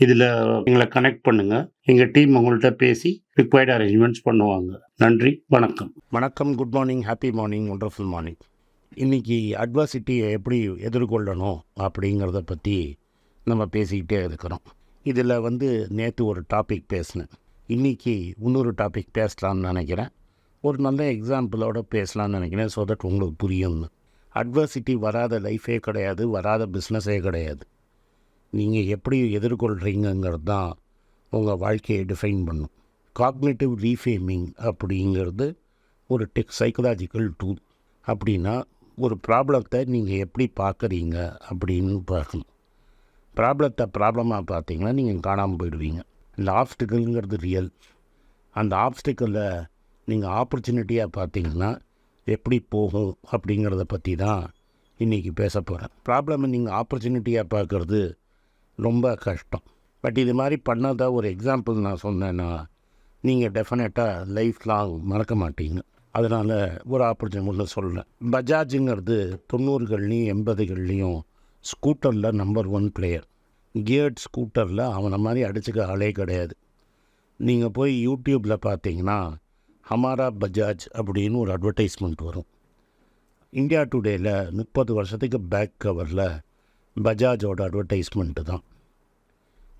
இதில் எங்களை கனெக்ட் பண்ணுங்கள் எங்கள் டீம் உங்கள்கிட்ட பேசி ரிக்வயர்ட் அரேஞ்ச்மெண்ட்ஸ் பண்ணுவாங்க. நன்றி வணக்கம். வணக்கம் good morning happy morning wonderful morning இன்றைக்கி அட்வர்சிட்டியை எப்படி எதிர்கொள்ளணும் அப்படிங்கிறத பற்றி நம்ம பேசிக்கிட்டே இருக்கிறோம். இதில் வந்து நேற்று ஒரு டாபிக் பேசினேன். இன்றைக்கி இன்னொரு டாபிக் பேசலாம்னு நினைக்கிறேன். ஒரு நல்ல எக்ஸாம்பிளோட பேசலாம்னு நினைக்கிறேன் ஸோ தட் உங்களுக்கு புரியும்னு. அட்வர்சிட்டி வராத லைஃபே கிடையாது வராத பிஸ்னஸே கிடையாது. நீங்கள் எப்படி எதிர்கொள்கிறீங்கிறது தான் உங்கள் வாழ்க்கையை டிஃபைன் பண்ணும். காக்னேட்டிவ் ரீஃபேமிங் அப்படிங்கிறது ஒரு டெக் சைக்கலாஜிக்கல் டூல் அப்படின்னா ஒரு ப்ராப்ளத்தை நீங்கள் எப்படி பார்க்குறீங்க அப்படின்னு பார்க்கணும். ப்ராப்ளத்தை ப்ராப்ளமாக பார்த்தீங்கன்னா நீங்கள் காணாமல் போயிடுவீங்க. இந்த ஆப்ஸ்டிக்கல்ங்கிறது ரியல் அந்த ஆப்ஸ்டிக்கலை நீங்கள் ஆப்பர்ச்சுனிட்டியாக பார்த்தீங்கன்னா எப்படி போகும் அப்படிங்கிறத பற்றி தான் இன்றைக்கி பேச போகிறேன் ப்ராப்ளமை நீங்கள் ஆப்பர்ச்சுனிட்டியாக பார்க்குறது ரொம்ப கஷ்டம். பட் இது மாதிரி பண்ணதை ஒரு எக்ஸாம்பிள் நான் சொன்னேன்னா நீங்கள் டெஃபினட்டாக லைஃப் லாங் மறக்க மாட்டீங்க. அதனால் ஒரு ஆப்பர்ச்சுனிட்டி சொல்கிறேன் பஜாஜுங்கிறது தொண்ணூறுகள்லேயும் எண்பதுகள்லேயும் ஸ்கூட்டரில் நம்பர் ஒன் பிளேயர் கியர்ட் ஸ்கூட்டரில் அவனை மாதிரி அடிச்சுக்க ஆளே கிடையாது. நீங்கள் போய் யூடியூப்பில் பார்த்தீங்கன்னா ஹமாரா பஜாஜ் அப்படின்னு ஒரு அட்வர்டைஸ்மெண்ட் வரும். இந்தியா டுடேயில் முப்பது வருஷத்துக்கு பேக் கவரில் பஜாஜோட அட்வர்டைஸ்மெண்ட்டு தான்.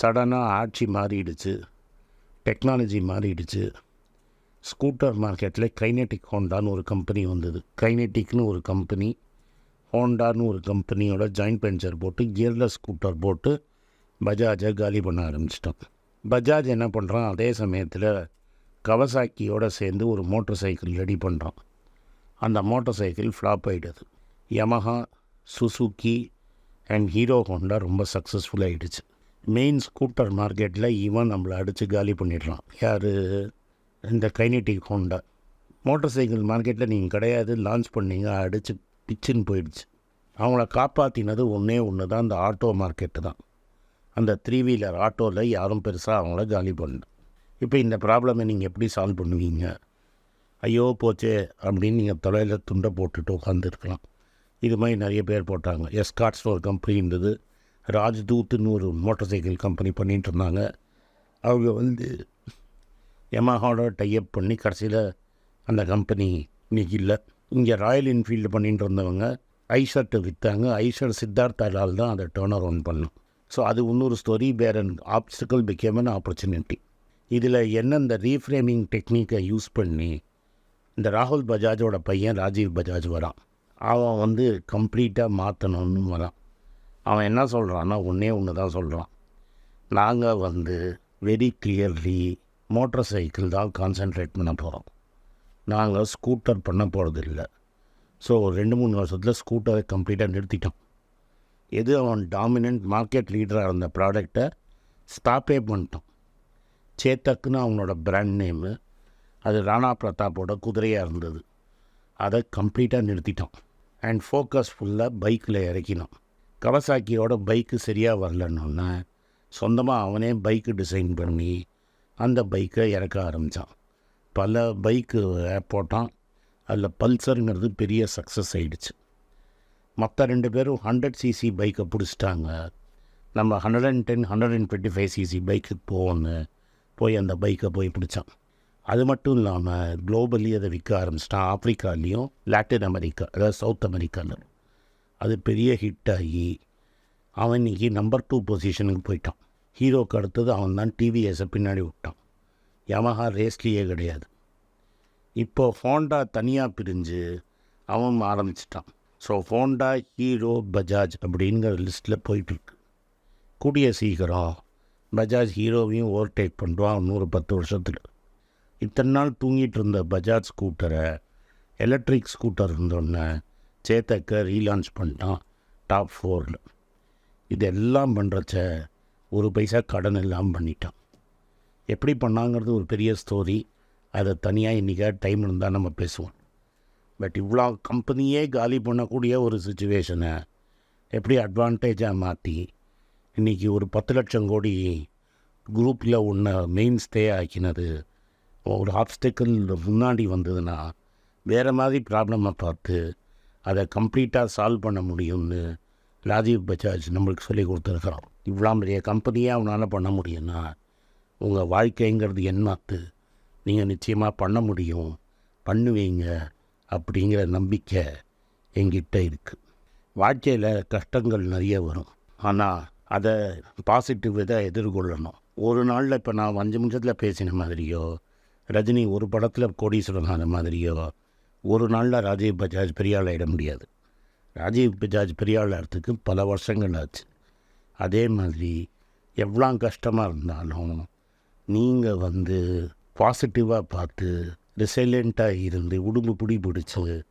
சடனாக ஆட்சி மாறிடுச்சு. டெக்னாலஜி மாறிடுச்சு. ஸ்கூட்டர் மார்க்கெட்டில் கைனெட்டிக் ஹோண்டான்னு ஒரு கம்பெனி வந்தது. கைனெட்டிக்னு ஒரு கம்பெனி ஹோண்டான்னு ஒரு கம்பெனியோட ஜாயிண்ட் வெஞ்சர் போட்டு கியர்லெஸ் ஸ்கூட்டர் போட்டு பஜாஜை காலி பண்ண ஆரம்பிச்சிட்டோம் பஜாஜ் என்ன பண்ணுறான் அதே சமயத்தில் கவசாக்கியோடு சேர்ந்து ஒரு மோட்டர் சைக்கிள் ரெடி பண்ணுறான் அந்த மோட்டார் சைக்கிள் ஃப்ளாப் ஆகிடுது Yamaha Suzuki and Hero Honda ரொம்ப சக்ஸஸ்ஃபுல் ஆகிடுச்சு மெயின் ஸ்கூட்டர் மார்க்கெட்டில் இவன் நம்மளை அடித்து காலி பண்ணிடுறான் யார்? இந்த கைனெட்டிக் ஹோண்டா மோட்டார் சைக்கிள் மார்க்கெட்டில் நீங்கள் கிடையாது லான்ச் பண்ணீங்க அடித்து பிச்சுன்னு போயிடுச்சு. அவங்கள காப்பாற்றினது ஒன்றே ஒன்று தான் அந்த ஆட்டோ மார்க்கெட்டு தான். அந்த த்ரீ வீலர் ஆட்டோவில் யாரும் பெருசாக அவங்கள காலி பண்ணல. இப்போ இந்த ப்ராப்ளமை நீங்கள் எப்படி சால்வ் பண்ணுவீங்க? ஐயோ போச்சே அப்படின்னு நீங்கள் தொலையில் துண்டை போட்டுட்டு உட்காந்துருக்கலாம் இது மாதிரி நிறைய பேர் போட்டாங்க. எஸ்காட்ஸ்னு ஒரு கம்பெனி இருந்தது. ராஜ்தூத்துன்னு ஒரு மோட்டார் சைக்கிள் கம்பெனி பண்ணிகிட்டு இருந்தாங்க. அவங்க வந்து எமஹாவோட டைப் பண்ணி கடைசியில் அந்த கம்பெனி இன்னைக்கு இல்லை. இங்கே ராயல் என்ஃபீல்டு பண்ணிட்டு இருந்தவங்க ஐஷர்ட்டு விற்றாங்க ஐஷர் சித்தார்த்தாலால் தான் அதை டேர்ன் அரவுண்ட் பண்ணும். ஸோ அது இன்னொரு story where and obstacle become an opportunity இதில் என்ன இந்த ரீஃப்ரேமிங் டெக்னிக்கை யூஸ் பண்ணி இந்த ராகுல் பஜாஜோட பையன் ராஜீவ் பஜாஜ் வரான். அவன் வந்து கம்ப்ளீட்டாக மாற்றணும்னு வரான். அவன் என்ன சொல்கிறான்னா ஒன்றே ஒன்று தான் சொல்கிறான் நாங்கள் வந்து வெரி கிளியர்லி மோட்டர் சைக்கிள் தான் கான்சென்ட்ரேட் பண்ண போகிறோம் நாங்கள் ஸ்கூட்டர் பண்ண போகிறது இல்லை ஸோ ரெண்டு மூணு வருஷத்தில் ஸ்கூட்டரை கம்ப்ளீட்டாக நிறுத்திட்டோம். எது அவன் டாமினன்ட் மார்க்கெட் லீடராக இருந்த ப்ராடக்டை ஸ்டாப்பே பண்ணிட்டோம் சேத்தக்குன்னு அவனோட பிராண்ட் நேமு அது ராணா பிரதாப்போட குதிரையாக இருந்தது. அதை கம்ப்ளீட்டாக நிறுத்திட்டோம். அண்ட் ஃபோக்கஸ் ஃபுல்லாக பைக்கில் இறக்கினான். கவசாக்கியோட பைக்கு சரியாக வரலன்னொன்னே சொந்தமாக அவனே பைக்கு டிசைன் பண்ணி அந்த பைக்கை இறக்க ஆரம்பித்தான் பல பைக்கு போட்டான். அதில் பல்சருங்கிறது பெரிய சக்ஸஸ் ஆகிடுச்சு மற்ற ரெண்டு பேரும் ஹண்ட்ரட் சிசி பைக்கை பிடிச்சிட்டாங்க. நம்ம hundred and ten hundred and twenty five CC பைக்குக்கு போகணுன்னு போய் அந்த பைக்கை போய் பிடிச்சான். அது மட்டும் இல்லாமல் குளோபலி அதை விற்க ஆரம்பிச்சிட்டான் ஆப்ரிக்காலேயும் லாட்டின் அமெரிக்கா அதாவது சவுத் அமெரிக்காவில் அது பெரிய ஹிட் ஆகி அவன் இன்றைக்கி நம்பர் டூ பொசிஷனுக்கு போயிட்டான். ஹீரோக்கு அடுத்தது அவன் தான் டிவிஎஸை பின்னாடி விட்டான். யமஹா ரேஸ்லேயே கிடையாது. இப்போ ஹோண்டா தனியாக பிரிஞ்சு அவன் ஆரம்பிச்சிட்டான். ஸோ ஹோண்டா ஹீரோ பஜாஜ் அப்படிங்கிற லிஸ்ட்டில் போயிட்டுருக்கு. கூடிய சீக்கிரம் பஜாஜ் ஹீரோவையும் ஓவர்டேக் பண்ணுவான் நூறு பத்து வருஷத்தில். இத்தனை நாள் தூங்கிட்டு இருந்த பஜாஜ் ஸ்கூட்டரை எலக்ட்ரிக் ஸ்கூட்டர் இருந்தோடனே சேத்தக்கை ரீலான்ச் பண்ணிட்டான் டாப் ஃபோரில் இதெல்லாம் பண்ணுறச்ச ஒரு பைசா கடன் எல்லாம் பண்ணிட்டான். எப்படி பண்ணாங்கிறது ஒரு பெரிய ஸ்டோரி அதை தனியாக இன்றைக்காக டைம் இருந்தால் நம்ம பேசுவோம். பட் இவ்வளோ கம்பெனியே காலி பண்ணக்கூடிய ஒரு சுச்சுவேஷனை எப்படி அட்வான்டேஜாக மாற்றி இன்றைக்கி ஒரு பத்து லட்சம் கோடி குரூப்பில் ஒன்று மெயின் ஸ்டே ஆக்கினது ஒரு ஆப்ஸ்டிக்கல் முன்னாடி வந்ததுன்னா வேறு மாதிரி ப்ராப்ளமாக பார்த்து அதை கம்ப்ளீட்டாக சால்வ் பண்ண முடியும்னு ராஜீவ் பஜாஜ் நம்மளுக்கு சொல்லி கொடுத்துருக்குறோம் இவ்வளோ பெரிய கம்பெனியாக அவனால் பண்ண முடியும்னா உங்கள் வாழ்க்கைங்கிறது என்னத்து? நீங்கள் நிச்சயமாக பண்ண முடியும். பண்ணுவீங்க அப்படிங்கிற நம்பிக்கை எங்கிட்ட இருக்குது வாழ்க்கையில் கஷ்டங்கள் நிறைய வரும். ஆனால் அதை பாசிட்டிவ் இதை எதிர்கொள்ளணும். ஒரு நாளில் இப்போ நான் அஞ்சு நிமிஷத்தில் பேசின மாதிரியோ ரஜினி ஒரு படத்தில் கோடீஸ்வரன் ஆன மாதிரியோ ஒரு நாளில் ராஜீவ் பஜாஜ் பெரிய ஆகிட முடியாது. ராஜீவ் பஜாஜ் பெரிய ஆகிறதுக்கு பல வருஷங்கள் ஆச்சு. அதே மாதிரி எவ்வளோ கஷ்டமாக இருந்தாலும் நீங்கள் வந்து பாசிட்டிவாக பார்த்து ரிசைலண்ட்டாக இருந்து உடும்பு பிடி பிடிச்சி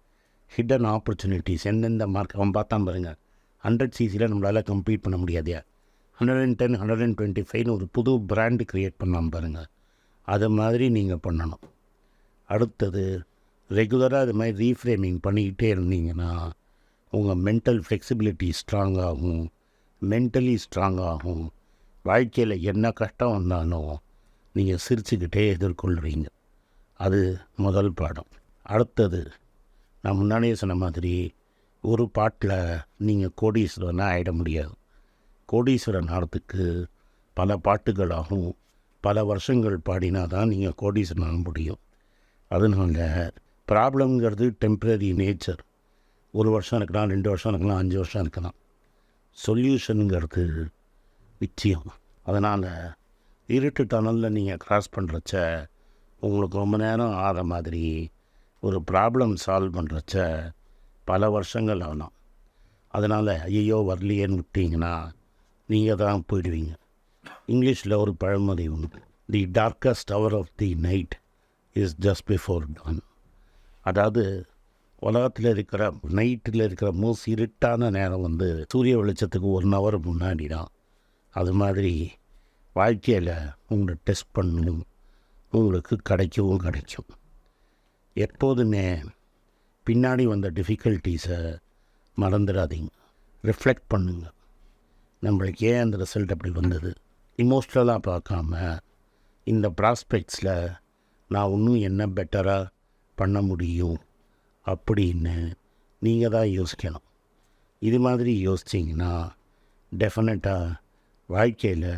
ஹிடன் ஆப்பர்ச்சுனிட்டிஸ் எந்தெந்த மார்க் அவன் பார்த்தான் பாருங்கள் ஹண்ட்ரட் சிசியில் நம்மளால் கம்ப்ளீட் பண்ண முடியாதையா hundred and ten hundred and twenty ஃபைவ்னு ஒரு புது பிராண்டு க்ரியேட் பண்ணாமல் பாருங்கள் அது மாதிரி நீங்கள் பண்ணணும். அடுத்தது ரெகுலராக அது மாதிரி ரீஃப்ரேமிங் பண்ணிக்கிட்டே இருந்தீங்கன்னா உங்கள் மென்டல் ஃப்ளெக்சிபிலிட்டி ஸ்ட்ராங் ஆகும் மென்டலி ஸ்ட்ராங் ஆகும் வாழ்க்கையில் என்ன கஷ்டம் வந்தாலும் நீங்கள் சிரிச்சுக்கிட்டே எதிர்கொள்கிறீங்க அது முதல் பாடம். அடுத்தது நான் முன்னாடியே சொன்ன மாதிரி ஒரு பாட்டில் நீங்கள் கோடீஸ்வரனாக ஆகிட முடியாது. கோடீஸ்வரன் ஆகிறதுக்கு பல பாட்டுகளாகவும் பல வருஷங்கள் பாடினா தான் நீங்கள் கோடீஸ்வரன் ஆக முடியும். அதனால ப்ராப்ளம்ங்கிறது டெம்ப்ரரி நேச்சர். ஒரு வருஷம் இருக்கலாம் ரெண்டு வருஷம் இருக்கலாம் அஞ்சு வருஷம் இருக்கலாம். சொல்யூஷனுங்கிறது நிச்சயம். அதனால் இருட்டு டனலில் நீங்கள் கிராஸ் பண்ணுறச்ச உங்களுக்கு ரொம்ப நேரம் ஆகிற மாதிரி ஒரு ப்ராப்ளம் சால்வ் பண்ணுறச்ச பல வருஷங்கள் ஆகலாம் அதனால் ஐயோ வரலையேன்னு விட்டீங்கன்னா நீங்கள் தான் போயிடுவீங்க. இங்கிலீஷில் ஒரு பழமொழி உண்டு. The darkest hour of the night is just before dawn அதாவது உலகத்தில் இருக்கிற நைட்டில் இருக்கிற மோஸ்ட் இருட்டான நேரம் வந்து சூரிய வெளிச்சத்துக்கு ஒன் ஹவர் முன்னாடி தான். அது மாதிரி வாழ்க்கையில் உங்களை டெஸ்ட் பண்ணணும். உங்களுக்கு கிடைக்கவும் கிடைக்கும். எப்போதுமே பின்னாடி வந்த டிஃபிகல்ட்டிஸை மறந்துடாதீங்க. ரிஃப்ளெக்ட் பண்ணுங்க. நம்மளுக்கு ஏன் அந்த ரிசல்ட் அப்படி வந்தது? இமோஷ்னலாக பார்க்காம இந்த ப்ராஸ்பெக்ட்ஸில் நான் இன்னும் என்ன பெட்டராக பண்ண முடியும் அப்படின்னு நீங்கள் தான் யோசிக்கணும். இது மாதிரி யோசிச்சிங்கன்னா டெஃபினட்டாக வாழ்க்கையில்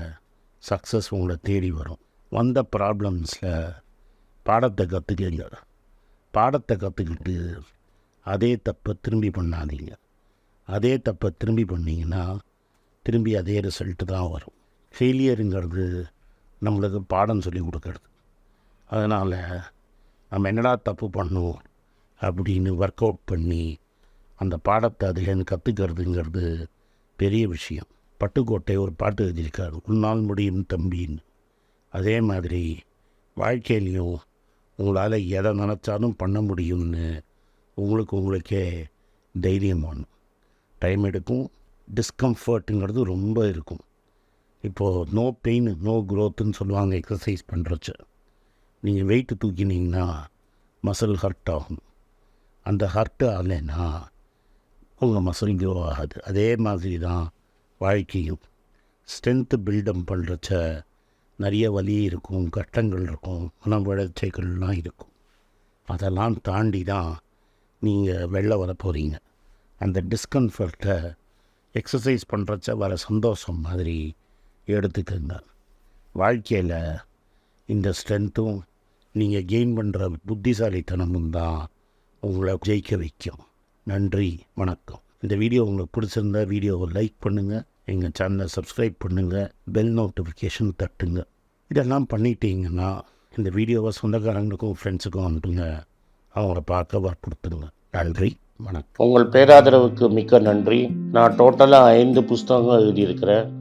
சக்ஸஸ் உங்களை தேடி வரும். வந்த ப்ராப்ளம்ஸில் பாடத்தை கற்றுக்கங்க பாடத்தை கற்றுக்கிட்டு அதே தப்பை திரும்பி பண்ணாதீங்க. அதே தப்பை திரும்பி பண்ணிங்கன்னா திரும்பி அதே ரிசல்ட்டு தான் வரும். ஃபெயிலியருங்கிறது நம்மளுக்கு பாடம் சொல்லி கொடுக்கறது. அதனால் நம்ம என்னடா தப்பு பண்ணுவோம் அப்படின்னு ஒர்க் அவுட் பண்ணி அந்த பாடத்தை அதிகம் கற்றுக்கிறதுங்கிறது பெரிய விஷயம். பட்டுக்கோட்டை ஒரு பாட்டு எழுதியிருக்காரு உன்னால் முடியும் தம்பின்னு. அதே மாதிரி வாழ்க்கையிலையும் உங்களால் எதை நினச்சாலும் பண்ண முடியும்னு உங்களுக்கு உங்களுக்கே தைரியம் வேணும் டைம் எடுக்கும் டிஸ்கம்ஃபர்ட்டுங்கிறது ரொம்ப இருக்கும். இப்போது நோ பெயின் நோ க்ரோத்துன்னு சொல்லுவாங்க எக்ஸசைஸ் பண்ணுறச்ச நீங்கள் வெயிட்டு தூக்கினீங்கன்னா மசில் ஹர்ட் ஆகும். அந்த ஹர்ட் ஆகலைன்னா உங்கள் மசில் க்ரோ ஆகாது. அதே மாதிரி தான் வாழ்க்கையும் ஸ்ட்ரென்த்து பில்டப் பண்ணுறச்ச நிறைய வலி இருக்கும் கட்டங்கள் இருக்கும் மன வளர்ச்சிகள்லாம் இருக்கும். அதெல்லாம் தாண்டி தான் நீங்கள் வெளில வர போகிறீங்க அந்த டிஸ்கம்ஃபர்ட்டை எக்ஸசைஸ் பண்ணுறச்ச வர சந்தோஷம் மாதிரி எடுத்துக்கோங்க. வாழ்க்கையில் இந்த ஸ்ட்ரென்த்தும் நீங்கள் கெயின் பண்ணுற புத்திசாலித்தனமும் தான் உங்களை ஜெயிக்க வைக்கும். நன்றி வணக்கம். இந்த வீடியோ உங்களுக்கு பிடிச்சிருந்தா வீடியோவை லைக் பண்ணுங்கள் எங்கள் சேனலை சப்ஸ்கிரைப் பண்ணுங்கள் பெல் நோட்டிஃபிகேஷன் தட்டுங்க. இதெல்லாம் பண்ணிட்டீங்கன்னா இந்த வீடியோவை சொந்தக்காரங்களுக்கும் ஃப்ரெண்ட்ஸுக்கும் அனுப்புங்க. அவங்கள பார்க்க வற்புறுத்துங்க. நன்றி வணக்கம். உங்கள் பேராதரவுக்கு மிக்க நன்றி. நான் டோட்டலாக ஐந்து புஸ்தகங்கள் எழுதியிருக்கிறேன்.